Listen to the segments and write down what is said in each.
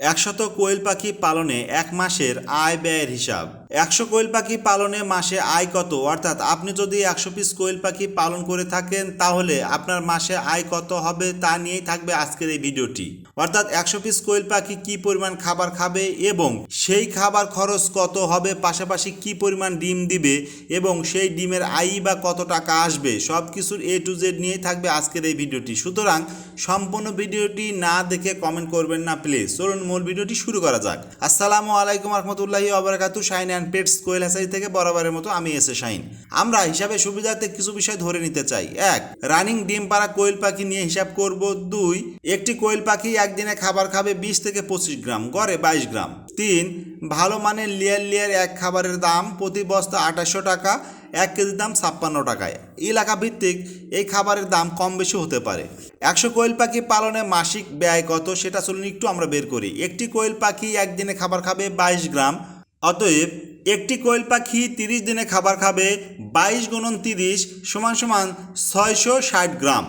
একশত কোয়েল পাখি পালনে এক মাসের আয় ব্যয়ের হিসাব। একশো কোয়েল পাখি পালনে মাসে আয় কত? অর্থাৎ আপনি যদি একশো পিস কোয়েল পাখি পালন করে থাকেন, তাহলে আপনার মাসে আয় কত হবে তা নিয়েই থাকবে আজকের এই ভিডিওটি। অর্থাৎ একশো পিস কোয়েল পাখি কি পরিমাণ খাবার খাবে এবং সেই খাবার খরচ কত হবে, পাশাপাশি কি পরিমাণ ডিম দিবে এবং সেই ডিমের আই বা কত টাকা আসবে সব কিছুর এ টু জেড নিয়েই থাকবে আজকের এই ভিডিওটি। সুতরাং সম্পূর্ণ ভিডিওটি না দেখে কমেন্ট করবেন না প্লিজ চলুন মূল ভিডিওটি শুরু করা যাক। আসসালামু আলাইকুম রহমতুল্লাহি আবরাকাতু shine and pets Koel Hazari থেকে বরাবরের মতো আমি এসে শাইন। আমরা হিসাবে সুবিধার্থে কিছু বিষয় ধরে নিতে চাই। এক, রানিং ডিম পাড়া কোয়েল পাখি নিয়ে হিসাব করব। দুই, একটি কোয়েল পাখি একদিনে খাবার খাবে বিশ থেকে পঁচিশ গ্রাম, গড়ে বাইশ গ্রাম। তিন, ভালো মানের লেয়ার লেয়ার এক খাবারের দাম প্রতি বস্তা আঠাশশো টাকা, এক কেজির দাম ছাপ্পান্ন টাকায়। এলাকা ভিত্তিক এই খাবারের দাম কম বেশি হতে পারে। একশো কোয়েল পাখি পালনে মাসিক ব্যয় কত সেটা চলুন একটু আমরা বের করি। একটি কোয়েল পাখি একদিনে খাবার খাবে বাইশ গ্রাম, অতএব একটি কোয়েল পাখি তিরিশ দিনে খাবার খাবে বাইশ গুণন তিরিশ সমান সমান ছয়শো ষাট গ্রাম।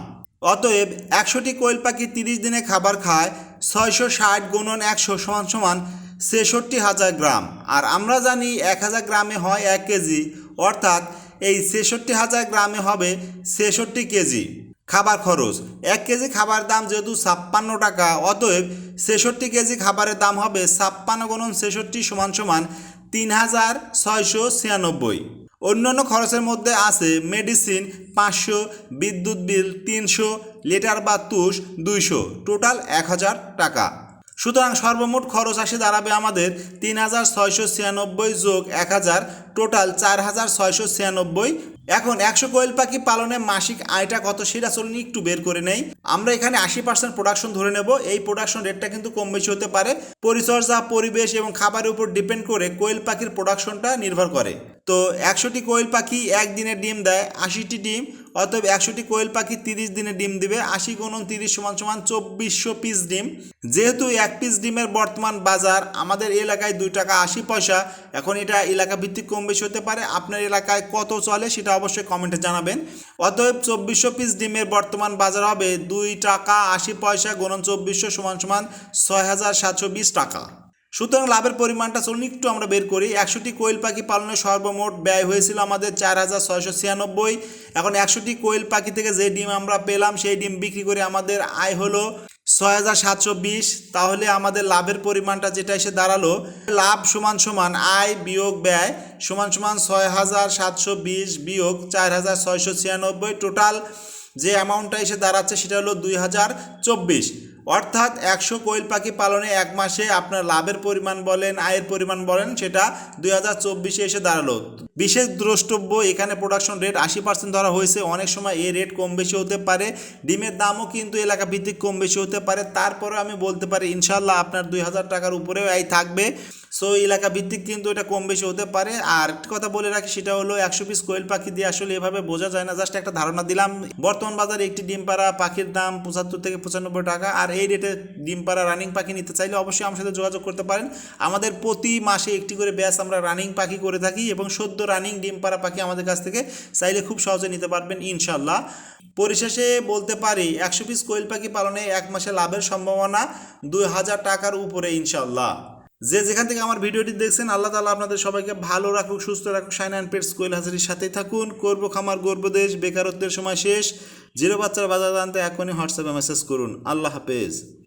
অতএব একশোটি কোয়েল পাখি তিরিশ দিনে খাবার খায় ছয়শো ষাট গুণন একশো সমান সমান ছেষট্টি হাজার গ্রাম। আর আমরা জানি এক হাজার গ্রামে হয় এক কেজি, অর্থাৎ এই ছেষট্টি হাজার গ্রামে হবে ছেষট্টি কেজি খাবার খরচ। এক কেজি খাবার দাম যেহেতু ছাপ্পান্ন টাকা, অতএব ছেষট্টি কেজি খাবারের দাম হবে ছাপ্পান্ন গুণন ছেষট্টি সমান সমান তিন হাজার ছয়শো ছিয়ানব্বই। অন্যান্য খরচের মধ্যে আছে মেডিসিন পাঁচশো, বিদ্যুৎ বিল তিনশো, লিটার বা তুষ দুইশো। টোটাল এক হাজার টাকা। সুতরাং সর্বমোট খরচ আসে দাঁড়াবে আমাদের তিন হাজার ছয়শো ছিয়ানব্বই যোগ এক হাজার, টোটাল চার হাজার ছয়শো ছিয়ানব্বই। এখন একশো কোয়েল পাখি পালনে মাসিক আয়টা কত সেটা চলুন একটু বের করে নেই। আমরা এখানে আশি পার্সেন্ট প্রোডাকশন ধরে নেব। এই প্রোডাকশন রেটটা কিন্তু কম বেশি হতে পারে। পরিচর্যা, পরিবেশ এবং খাবারের উপর ডিপেন্ড করে কোয়েল পাখির প্রোডাকশনটা নির্ভর করে। তো একশোটি কোয়েল পাখি একদিনে ডিম দেয়, আশিটি ডিম অতএব একশোটি কোয়েল পাখি তিরিশ দিনে ডিম দিবে, আশি গুণন তিরিশ সমান সমান চব্বিশশো পিস ডিম। যেহেতু এক পিস ডিমের বর্তমান বাজার, আমাদের এলাকায় দুই টাকা আশি পয়সা, এখন এটা এলাকা ভিত্তিক কম বেশি হতে পারে, আপনার এলাকায় কত চলে সেটা অবশ্যই কমেন্টে জানাবেন। অতএব চব্বিশশো পিস ডিমের বর্তমান বাজার হবে দুই টাকা আশি পয়সা গুণন চব্বিশশো সমান সমান ছয় হাজার সাতশো বিশ টাকা। সুতরাং লাভের পরিমাণটা চলুন একটু আমরা বের করি। একশোটি কোয়েল পাখি পালনে সর্বমোট ব্যয় হয়েছিল আমাদের চার হাজার ছয়শো ছিয়ানব্বই। এখন একশোটি কোয়েল পাখি থেকে যে ডিম আমরা পেলাম, সেই ডিম বিক্রি করে আমাদের আয় হলো ছয় হাজার সাতশো বিশ। তাহলে আমাদের লাভের পরিমাণটা যেটা এসে দাঁড়াল, লাভ সমান সমান আয় বিয়োগ ব্যয় সমান সমান ছয় হাজার সাতশো বিশ বিয়োগ চার হাজার ছয়শো ছিয়ানব্বই। টোটাল যে অ্যামাউন্টটা এসে দাঁড়াচ্ছে সেটা হলো দুই হাজার চব্বিশ। অর্থাৎ একশো কোয়েল পাখি পালনে এক মাসে আপনার লাভের পরিমাণ বলেন, আয়ের পরিমাণ বলেন, সেটা দুই হাজার চব্বিশে এসে দাঁড়াল। বিশেষ দ্রষ্টব্য, এখানে প্রোডাকশন রেট আশি পার্সেন্ট ধরা হয়েছে। অনেক সময় এই রেট কম বেশি হতে পারে। ডিমের দামও কিন্তু এলাকা ভিত্তিক কম বেশি হতে পারে। তারপরে আমি বলতে পারি ইনশাল্লাহ আপনার দুই হাজার টাকার উপরেও এই থাকবে। সো এলাকা ভিত্তিক কিন্তু এটা কম বেশি হতে পারে। আর কথা বলে রাখি, সেটা হলো একশো পিস কোয়েল পাখি দিয়ে আসলে এভাবে বোঝা যায় না। জাস্ট একটা ধারণা দিলাম। বর্তমান বাজারে একটি ডিম পাড়া পাখির দাম পঁচাত্তর থেকে পঁচানব্বই টাকা। আর এই রেটে ডিম পাড়া রানিং পাখি নিতে চাইলে অবশ্যই আমার সাথে যোগাযোগ করতে পারেন। আমাদের প্রতি মাসে একটি করে ব্যাস আমরা রানিং পাখি করে থাকি এবং সদ্য রানিং ডিম পাড়া পাখি আমাদের কাছ থেকে চাইলে খুব সহজে নিতে পারবেন ইনশাল্লাহ পরিশেষে বলতে পারি, একশো পিস কোয়েল পাখি পালনে এক মাসে লাভের সম্ভাবনা দুই হাজার টাকার উপরে ইনশাল্লাহ যে যেখান থেকে আমার ভিডিওটি দেখছেন, আল্লাহ তালা আপনাদের সবাইকে ভালো রাখুক, সুস্থ রাখুক সাইন অ্যান্ড পেটস কোয়েল হাজারির সাথেই থাকুন। করব খামার, গর্ব দেশ, বেকারত্বের সময় শেষ। জিরো বাচ্চার বাজার আনতে এখনই হোয়াটসঅ্যাপে মেসেজ করুন। আল্লাহ হাফেজ।